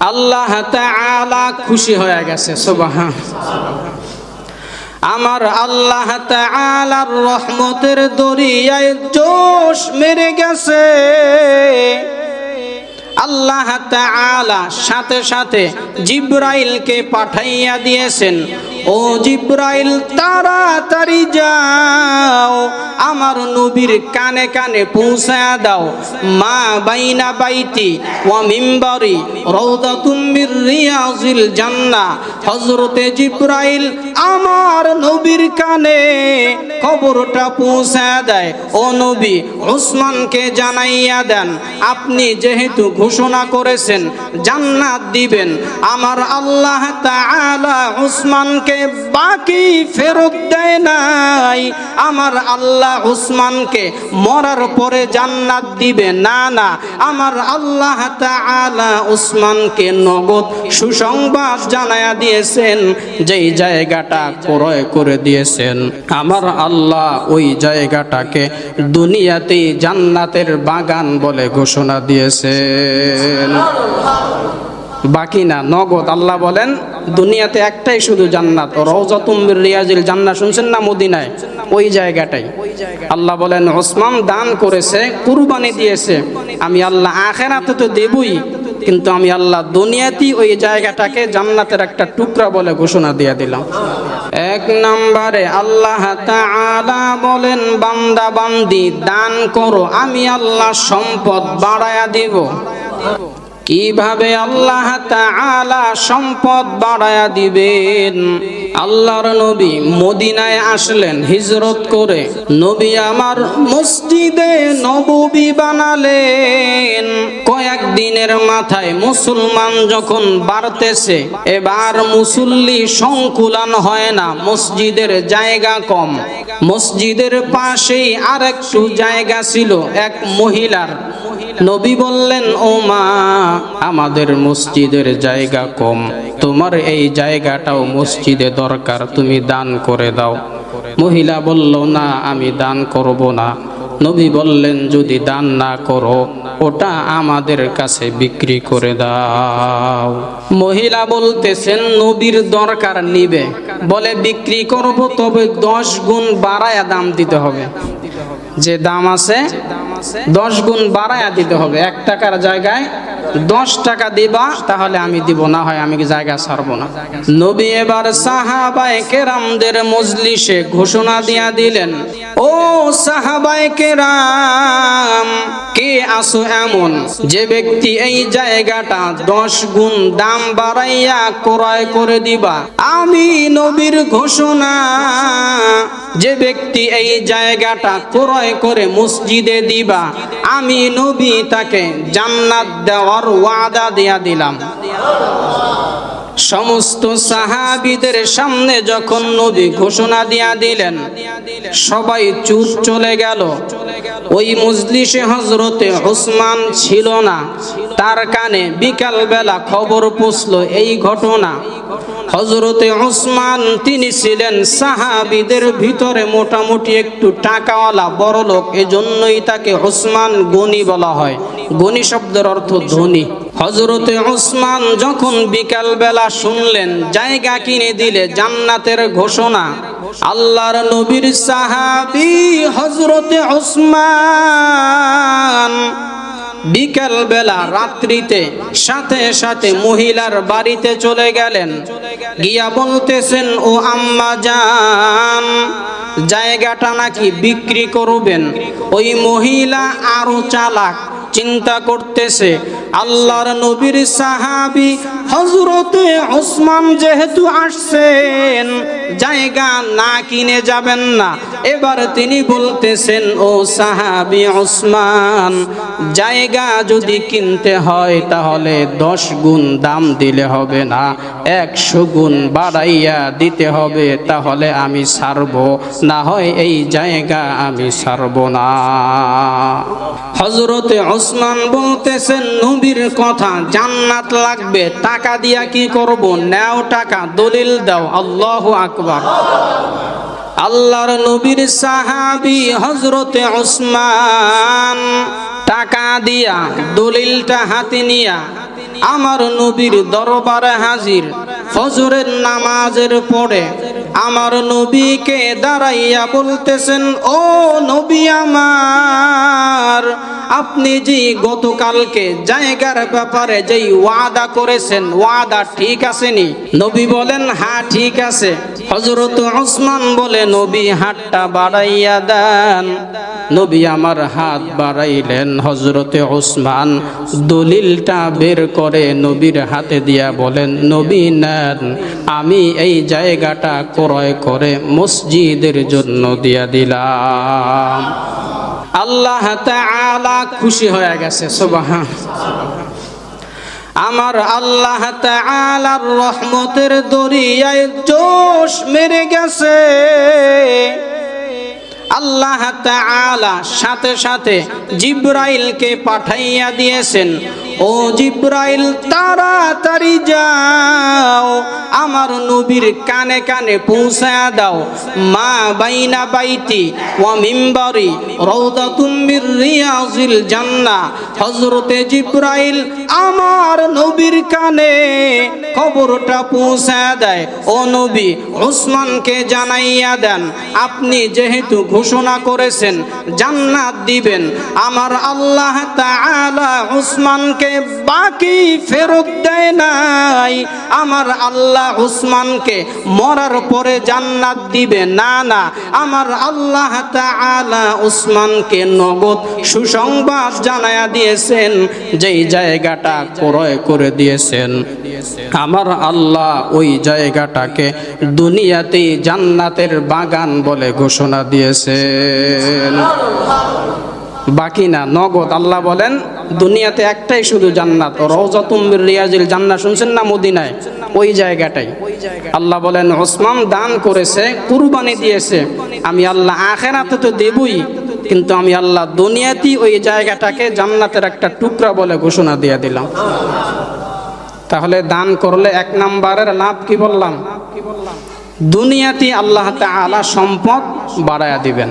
আল্লাহ তাআলা খুশি হয়ে গেছে, সুবহান। আমার আল্লাহ তাআলার রহমতের দরিয়ায় জোশ মেরে গেছে। আল্লাহ তাআলা সাথে সাথে জিব্রাইলকে পাঠাইয়া দিয়েছেন। ও জিব্রাইল, তাড়াতাড়ি যাও। আমার নবীর কানে কানে পৌঁছায়া দাও। মা বাইনা বাইতি ওয়া মিম্বারি রাউদাতুম মির রিয়াজিল জান্নাহ হযরতে জিব্রাইল আমার নবীর কানে খবরটা পৌঁছায়া দেয়। ও নবী, উসমানকে জানাইয়া দেন, আপনি যেহেতু ঘোষণা করেছেন, জান্নাত দিবেন। আমার আল্লাহ তাআলা উসমানকে বাকি ফেরত দেয় নাই। আমার আল্লাহ উসমানকে মরার পরে জান্নাত দিবে। না না, আমার আল্লাহ তাআলা উসমানকে নগদ সুসংবাদ জানায়া দিয়েছেন, যেই জায়গাটা ক্রয় করে দিয়েছেন। আমার আল্লাহ ওই জায়গাটাকে দুনিয়াতেই জান্নাতের বাগান বলে ঘোষণা দিয়েছেন। বাকি না, নগদ। আল্লাহ বলেন, দুনিয়াতে একটাই শুধু জান্নাত। মির রিয়াজিল জান্নাত শুনছেন না মদিনায়? ওই জায়গাটাই। আল্লাহ বলেন, ওসমান দান করেছে, কুরবানি দিয়েছে। আমি আল্লাহ আখেরাতে তো দেবই, কিন্তু আমি আল্লাহ দুনিয়াতেই ওই জায়গাটাকে জান্নাতের একটা টুকরা বলে ঘোষণা দিয়ে দিলাম। এক নম্বরে আল্লাহ তাআলা বলেন, বান্দা বান্দি, দান করো, আমি আল্লাহ সম্পদ বাড়ায়া দিব। কীভাবে আল্লাহ তাআলা সম্পদ বাড়ায়া দিবেন? আল্লাহর নবী মদিনায় আসলেন, হিজরত করে নবী আমার মসজিদে নববী বানালেন। কয়েক দিনের মাথায় মুসলমান যখন বাড়তেছে, এবার মুসল্লি সংকুলান হয় না, মসজিদের জায়গা কম। মসজিদের পাশেই আরেকটু জায়গা ছিল, এক মহিলার। নবী বললেন ও মা আমাদের মসজিদের জায়গা কম। তোমার এই জায়গাটাও মসজিদে দরকার, তুমি দান করে দাও। মহিলা বলল, না, আমি দান করব না। নবী বললেন, যদি দান না করো, ওটা আমাদের কাছে বিক্রি করে দাও। মহিলা বলতেছেন, নবীর দরকার নিবে। বলে, বিক্রি করব, তবে দশ গুণ বাড়ায়া দাম দিতে হবে। যে দাম আছে, দশ গুণ বাড়ায়া দিতে হবে। এক টাকার জায়গায় দশ টাকা দিবা, তাহলে আমি দিব, না হয় আমি জায়গা ছাড়বো না। নবী এবার সাহাবায়ে কেরামদের মজলিসে ঘোষণা দিয়া দিলেন, ও সাহাবায়ে কেরাম, কে আসো এমন? যে ব্যক্তি এই জায়গাটা দশ গুণ দাম বাড়াইয়া ক্রয় করে দিবা। আমি নবীর ঘোষণা, যে ব্যক্তি এই জায়গাটা ক্রয় করে মসজিদে দিবা, আমি নবী তাকে জান্নাত দেওয়ার ওয়াদা দেয়া দিলাম। সমস্ত সাহাবিদের সামনে যখন নবী ঘোষণা দিয়া দিলেন, সবাই চুপ চলে গেল। ওই মজলিসে হজরতে ওসমান ছিল না। তার কানে বিকাল বেলা খবর পৌঁছলো এই ঘটনা। হজরতে ওসমান, তিনি ছিলেন সাহাবিদের ভিতরে মোটামুটি একটু টাকাওয়ালা বড় লোক এজন্যই তাকে ওসমান গনি বলা হয়। গনি শব্দের অর্থ ধনী হজরতে ওসমান যখন বিকাল বেলা শুনলেন, জায়গা কিনে দিলে জান্নাতের ঘোষণা, আল্লাহর নবীর সাহাবি হজরতে ওসমান বিকাল বেলা রাত্রিতে সাথে সাথে মহিলার বাড়িতে চলে গেলেন। গিয়া বলতেছেন, ও আম্মা যান জায়গাটা নাকি বিক্রি করবেন। ওই মহিলা আরও চালাক চিন্তা করতেছে। আল্লাহর নবীর সাহাবি হজরতে ওসমান যেহেতু আসছেন জায়গা না কিনে যাবেন না। এবার তিনি বলতেছেন, ও সাহাবি ওসমান, জায়গা যদি কিনতে হয় তাহলে দশ গুণ দাম দিলে হবে না, একশো গুণ বাড়াইয়া দিতে হবে, তাহলে আমি ছাড়ব না হয় এই জায়গা আমি ছাড়ব না। হজরতে ওসমান বলতেছেন, নবীর কথা জান্নাত লাগবে, টাকা দিয়া কি করব? নেও টাকা, দলিল দাও, আল্লাহ আকবার। আল্লাহর নবীর সাহাবি হজরতে ওসমান। টাকা দিয়া, দলিলটা হাতে নিয়া আমার নবীর দরবারে হাজির। ফজরের নামাজের পরে আমার নবীকে দাঁড়াইয়া বলতেছেন, ও নবী আমার আপনি যে গতকালকে জায়গার ব্যাপারে যেই ওয়াদা করেছেন, ওয়াদা ঠিক আছে নি নবী বলেন হ্যাঁ ঠিক আছে। হজরত ওসমান বলে, নবী, হাতটা বাড়াইয়া দেন। নবী আমার হাত বাড়াইলেন হজরতে ওসমান দলিলটা বের করে নবীর হাতে দিয়া বলেন, নবী, নেন। আমি এই জায়গাটা ক্রয় করে মসজিদের জন্য দিয়া দিলাম। আল্লাহ তাআলা খুশি হয়ে গেছে, সুবহান। আমার আল্লাহ তাআলার রহমতের দরিয়ায় জোশ মেরে গেছে। আল্লাহ তাআলা সাথে সাথে জিব্রাইলকে পাঠাইয়া দিয়েছেন। ও জিব্রাইল, তাড়াতাড়ি যাও। আমার নবীর কানে কানে পৌঁছা দাও। মা বাইনা বাইতি ও মিম্বারি রওদাতুম মির রিয়াজিল জান্না। হযরতে জিব্রাইল আমার নবীর কানে খবরটা পৌঁছা দেয়। ও নবী, উসমানকে জানাইয়া দেন, আপনি যেহেতু ঘোষণা করেছেন, জান্নাত দিবেন। আমার আল্লাহ তাআলা উসমানকে বাকি ফেরত দেয় নাই। আমার আল্লাহ উসমানকে মরার পরে জান্নাত দিবে। না না, আমার আল্লাহ তাআলা উসমানকে নগদ সুসংবাদ জানায়া দিয়েছেন, যেই জায়গাটা ক্রয় করে দিয়েছেন। আমার আল্লাহ ওই জায়গাটাকে দুনিয়াতে জান্নাতের বাগান বলে ঘোষণা দিয়েছেন। বাকি না, নগদ। আল্লাহ বলেন, দুনিয়াতে একটাই শুধু জান্নাত। মির রিয়াজিল জান্নাত শুনছেন না মদিনায়? ওই জায়গাটাই। আল্লাহ বলেন, ওসমান দান করেছে, কুরবানি দিয়েছে। আমি আল্লাহ আখেরাতে তো দেবই, কিন্তু আমি আল্লাহ দুনিয়াতেই ওই জায়গাটাকে জান্নাতের একটা টুকরা বলে ঘোষণা দিয়ে দিলাম। তাহলে দান করলে এক নাম্বারের লাভ কি বললাম? দুনিয়াতে আল্লাহ তাআলা সম্পদ বাড়ায়া দিবেন।